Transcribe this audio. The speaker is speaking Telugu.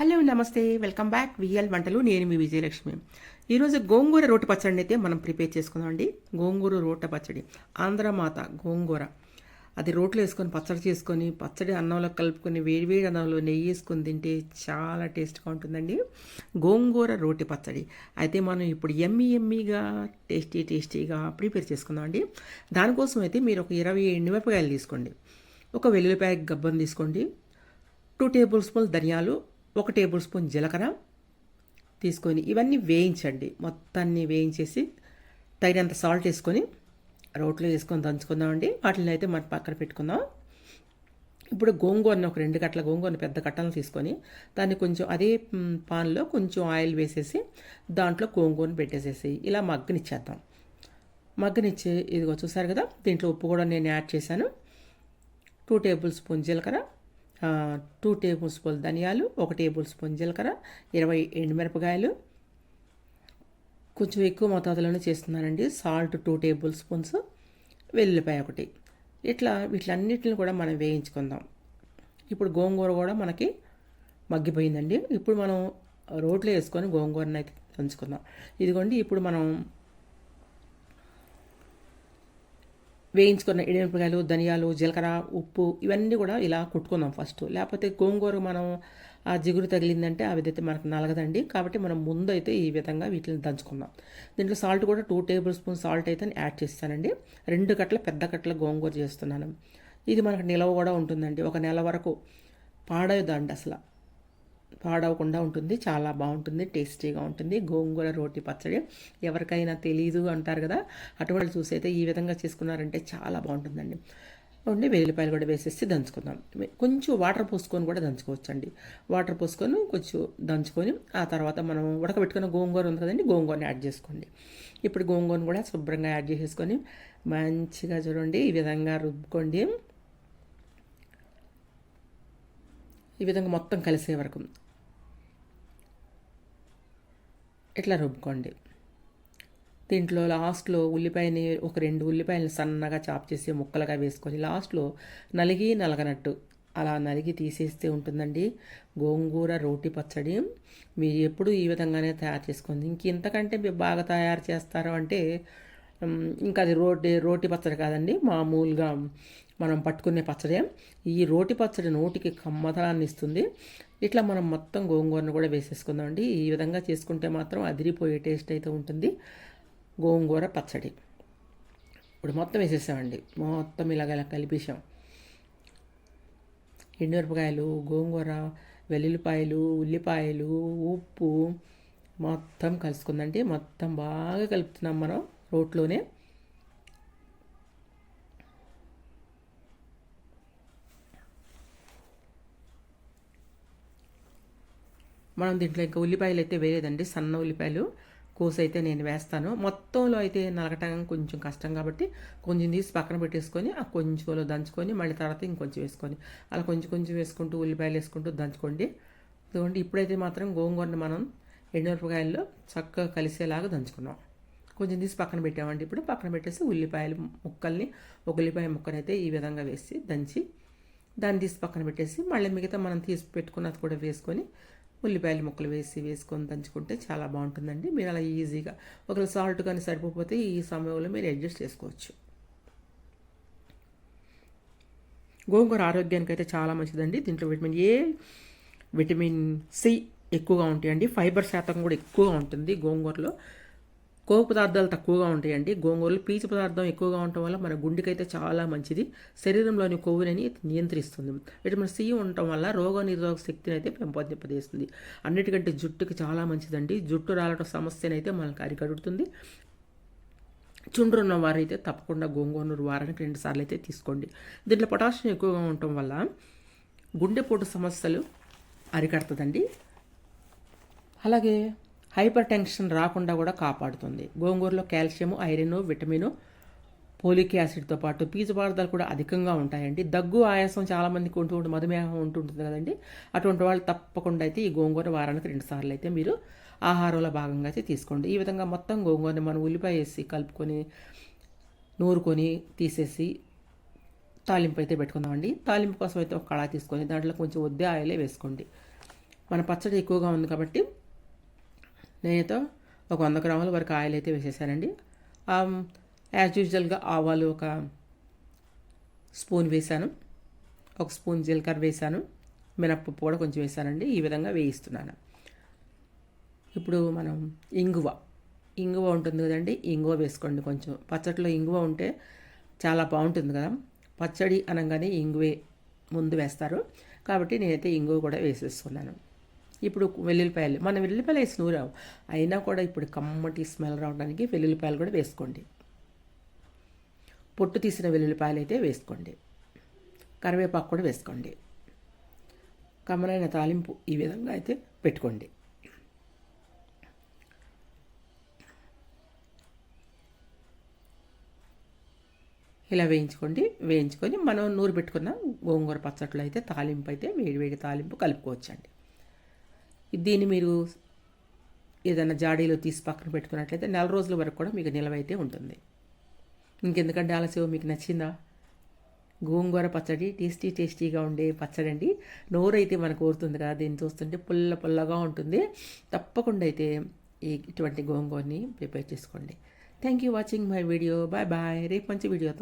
హలో నమస్తే. Welcome back. విఎల్ వంటలు. నేను మీ విజయలక్ష్మి. ఈరోజు గోంగూర రోటి పచ్చడిని అయితే మనం ప్రిపేర్ చేసుకుందాం అండి. గోంగూర రోట పచ్చడి. ఆంధ్రమాత గోంగూర. అది రోట్లో వేసుకొని పచ్చడి చేసుకొని పచ్చడి అన్నంలో కలుపుకొని వేడివేడి అన్నంలో నెయ్యి వేసుకొని తింటే చాలా టేస్ట్గా ఉంటుందండి. గోంగూర రోటి పచ్చడి. అయితే మనం ఇప్పుడు ఎమ్మి ఎమ్మిగా టేస్టీ టేస్టీగా ప్రిపేర్ చేసుకుందాం అండి. దానికోసం అయితే మీరు ఒక ఇరవై ఎండుమిరపకాయలు తీసుకోండి. ఒక వెల్లుల్లిపాయ గబ్బం తీసుకోండి. టూ టేబుల్ స్పూన్ ధనియాలు ఒక టేబుల్ స్పూన్ జీలకర్ర తీసుకొని ఇవన్నీ వేయించండి. మొత్తాన్ని వేయించేసి తగినంత సాల్ట్ వేసుకొని రోట్లో వేసుకొని దంచుకుందామండి. వాటిని అయితే మనం పక్కన పెట్టుకుందాం. ఇప్పుడు గోంగూరని ఒక రెండు కట్టల గోంగూరని పెద్ద కట్టలను తీసుకొని దాన్ని కొంచెం అదే పాన్లో కొంచెం ఆయిల్ వేసేసి దాంట్లో గోంగూరని పెట్టేసేసి ఇలా మగ్గనిచ్చేద్దాం. మగ్గనిచ్చి ఇదిగో చూసారు కదా దీంట్లో ఉప్పు కూడా నేను యాడ్ చేశాను. టూ టేబుల్ స్పూన్ జీలకర్ర టూ టేబుల్ స్పూన్ ధనియాలు ఒక టేబుల్ స్పూన్ జీలకర్ర ఇరవై ఎండుమిరపకాయలు కొంచెం ఎక్కువ మోతాదులోనే చేస్తున్నానండి. సాల్ట్ టూ టేబుల్ స్పూన్స్ వెల్లుల్లిపాయ ఒకటి. ఇట్లా వీటిలన్నిటిని కూడా మనం వేయించుకుందాం. ఇప్పుడు గోంగూర కూడా మనకి మగ్గిపోయిందండి. ఇప్పుడు మనం రోట్లో వేసుకొని గోంగూరని అయితే దంచుకుందాం. ఇదిగోండి ఇప్పుడు మనం వేయించుకున్న ఎడిమిరపకాయలు ధనియాలు జీలకర్ర ఉప్పు ఇవన్నీ కూడా ఇలా కుట్టుకుందాం ఫస్ట్ లేకపోతే గోంగూర మనం ఆ జిగురు తగిలిందంటే ఆ విధైతే మనకు నలగదండి. కాబట్టి మనం ముందు అయితే ఈ విధంగా వీటిని దంచుకుందాం. దీంట్లో సాల్ట్ కూడా టూ టేబుల్ స్పూన్ సాల్ట్ అయితే యాడ్ చేస్తానండి. రెండు కట్టల పెద్ద కట్టల గోంగూర చేస్తున్నాను. ఇది మనకు నిలవ కూడా ఉంటుందండి. ఒక నెల వరకు పాడేదండి అసలు. పాడవకుండా ఉంటుంది. చాలా బాగుంటుంది టేస్టీగా ఉంటుంది. గోంగూర రోటి పచ్చడి ఎవరికైనా తెలీదు అంటారు కదా అటువంటి చూసి అయితే ఈ విధంగా చేసుకున్నారంటే చాలా బాగుంటుందండి. ఉండి వెల్లిపాయలు కూడా వేసేసి దంచుకుందాం. కొంచెం వాటర్ పోసుకొని కూడా దంచుకోవచ్చండి. వాటర్ పోసుకొని కొంచెం దంచుకొని ఆ తర్వాత మనం ఉడకబెట్టుకున్న గోంగూర ఉంది కదండి గోంగూరని యాడ్ చేసుకోండి. ఇప్పుడు గోంగూరను కూడా శుభ్రంగా యాడ్ చేసేసుకొని మంచిగా చూడండి ఈ విధంగా రుబ్బుకోండి. ఈ విధంగా మొత్తం కలిసే వరకు. ఇట్లా రుబ్బుకోండి. దీంట్లో లాస్ట్లో ఉల్లిపాయని ఒక రెండు ఉల్లిపాయలు సన్నగా చాప్ చేసి ముక్కలుగా వేసుకొని లాస్ట్లో నలిగి నలగనట్టు అలా నలిగి తీసేస్తే ఉంటుందండి. గోంగూర రోటి పచ్చడి మీరు ఎప్పుడు ఈ విధంగానే తయారు చేసుకోండి. ఇంక ఇంతకంటే మీరు బాగా తయారు చేస్తారు అంటే ఇంకా అది రోటి రోటి పచ్చడి కాదండి మామూలుగా మనం పట్టుకునే పచ్చడే. ఈ రోటి పచ్చడి నోటికి కమ్మదనాన్ని ఇస్తుంది. ఇట్లా మనం మొత్తం గోంగూరను కూడా వేసేసుకుందామండి. ఈ విధంగా చేసుకుంటే మాత్రం అదిరిపోయే టేస్ట్ అయితే ఉంటుంది. గోంగూర పచ్చడి. ఇప్పుడు మొత్తం వేసేసామండి. మొత్తం ఇలాగ ఇలా కలిపేసాం. ఎండుమిరపకాయలు గోంగూర వెల్లుల్లిపాయలు ఉల్లిపాయలు ఉప్పు మొత్తం కలుసుకుందండి. మొత్తం బాగా కలుపుతున్నాం మనం. రోట్లోనే. మనం దీంట్లో ఇంకా ఉల్లిపాయలు అయితే వేయలేదండి సన్న ఉల్లిపాయలు. కోసి అయితే నేను వేస్తాను. మొత్తంలో అయితే నలగటం కొంచెం కష్టం కాబట్టి కొంచెం తీసి పక్కన పెట్టేసుకొని ఆ కొంచెంలో దంచుకొని మళ్ళీ తర్వాత ఇంకొంచెం వేసుకొని అలా కొంచెం కొంచెం వేసుకుంటూ ఉల్లిపాయలు వేసుకుంటూ దంచుకోండి. ఇదిగోండి ఇప్పుడైతే మాత్రం గోంగూరని మనం ఎండుమిరపకాయల్లో చక్కగా కలిసేలాగా దంచుకున్నాం. కొంచెం తీసి పక్కన పెట్టామండి ఇప్పుడు. పక్కన పెట్టేసి ఉల్లిపాయలు ముక్కల్ని ఒక ఉల్లిపాయ ముక్కనైతే ఈ విధంగా వేసి దంచి దాన్ని తీసి పక్కన పెట్టేసి మళ్ళీ మిగతా మనం తీసి పెట్టుకున్నది కూడా వేసుకొని ఉల్లిపాయలు ముక్కలు వేసి వేసుకొని దంచుకుంటే చాలా బాగుంటుందండి. మీరు అలా ఈజీగా ఒకవేళ సాల్ట్ కానీ సరిపోతే ఈ సమయంలో మీరు అడ్జస్ట్ చేసుకోవచ్చు. గోంగూర ఆరోగ్యానికి అయితే చాలా మంచిదండి. దీంట్లో విటమిన్ ఏ విటమిన్ సి ఎక్కువగా ఉంటాయండి. ఫైబర్ శాతం కూడా ఎక్కువగా ఉంటుంది గోంగూరలో. కొవ్వు పదార్థాలు తక్కువగా ఉంటాయండి. గోంగూరలో పీచు పదార్థం ఎక్కువగా ఉండటం వల్ల మన గుండెకైతే చాలా మంచిది. శరీరంలోని కొవ్వుని నియంత్రిస్తుంది. విటమిన్ సి ఉండటం వల్ల రోగ నిరోధక శక్తిని అయితే పెంపొందింపజేస్తుంది. అన్నిటికంటే జుట్టుకి చాలా మంచిదండి. జుట్టు రాలటం సమస్యనైతే మనకు అరికడుతుంది. చుండ్రు వారైతే తప్పకుండా గోంగూర వారానికి రెండు సార్లు అయితే తీసుకోండి. దీంట్లో పొటాషియం ఎక్కువగా ఉండటం వల్ల గుండెపోటు సమస్యలు అరికడుతుందండి. అలాగే హైపర్ టెన్షన్ రాకుండా కూడా కాపాడుతుంది. గోంగూరలో కాల్షియం ఐరన్ విటమిన్ పోలిక్ యాసిడ్తో పాటు పీచు పదార్థాలు కూడా అధికంగా ఉంటాయండి. దగ్గు ఆయాసం చాలామందికి ఉంటూ ఉంటుంది మధుమేహం ఉంటుంటుంది కదండి. అటువంటి వాళ్ళు తప్పకుండా అయితే ఈ గోంగూర వారానికి రెండు సార్లు అయితే మీరు ఆహారంలో భాగంగా అయితే తీసుకోండి. ఈ విధంగా మొత్తం గోంగూరని మనం ఉల్లిపాయ వేసి కలుపుకొని నూరుకొని తీసేసి తాలింపు అయితే పెట్టుకుందామండి. తాలింపు కోసం అయితే ఒక కళా తీసుకొని దాంట్లో కొంచెం ఒద్దే ఆయిలే వేసుకోండి. మన పచ్చడి ఎక్కువగా ఉంది కాబట్టి నేనైతే ఒక వంద గ్రాముల వరకు ఆయిల్ అయితే వేసేసానండి యాజ్ యూజువల్గా ఆవాలు ఒక స్పూన్ వేసాను ఒక స్పూన్ జీలకర్ర వేసాను మినప్పప్పు కూడా కొంచెం వేసానండి ఈ విధంగా వేయిస్తున్నాను. ఇప్పుడు మనం ఇంగువ. ఇంగువ ఉంటుంది కదండి ఇంగువ వేసుకోండి కొంచెం. పచ్చడిలో ఇంగువ ఉంటే చాలా బాగుంటుంది కదా. పచ్చడి అనగానే ఇంగువే ముందు వేస్తారు. కాబట్టి నేనైతే ఇంగువ కూడా వేసేసుకున్నాను ఇప్పుడు వెల్లుల్లిపాయలు. మన వెల్లుల్లిపాయలు వేసి నూరావు అయినా కూడా ఇప్పుడు కమ్మటి స్మెల్ రావడానికి వెల్లుల్లిపాయలు కూడా వేసుకోండి. పొట్టు తీసిన వెల్లుల్లిపాయలు అయితే వేసుకోండి. కరివేపాకు కూడా వేసుకోండి. కమ్మనైన తాలింపు ఈ విధంగా అయితే పెట్టుకోండి. ఇలా వేయించుకోండి. వేయించుకొని మనం నూరు పెట్టుకున్న. గోంగూర పచ్చట్లో అయితే తాలింపు అయితే వేడివేడి తాలింపు కలుపుకోవచ్చండి. దీన్ని మీరు ఏదైనా జాడీలో తీసి పక్కన పెట్టుకున్నట్లయితే నెల రోజుల వరకు కూడా మీకు నిలవ అయితే ఉంటుంది. ఇంకెందుకంటే ఆలస్యం మీకు నచ్చిందా? గోంగూర పచ్చడి టేస్టీ టేస్టీగా ఉండే పచ్చడి అండి నోరైతే మనకు కోరుతుంది కదా దీన్ని చూస్తుంటే పుల్ల పుల్లగా ఉంటుంది. తప్పకుండా అయితే ఈ ఇటువంటి గోంగూరని ప్రిపేర్ చేసుకోండి. Thank you watching my video bye bye రేపు మంచి వీడియోతో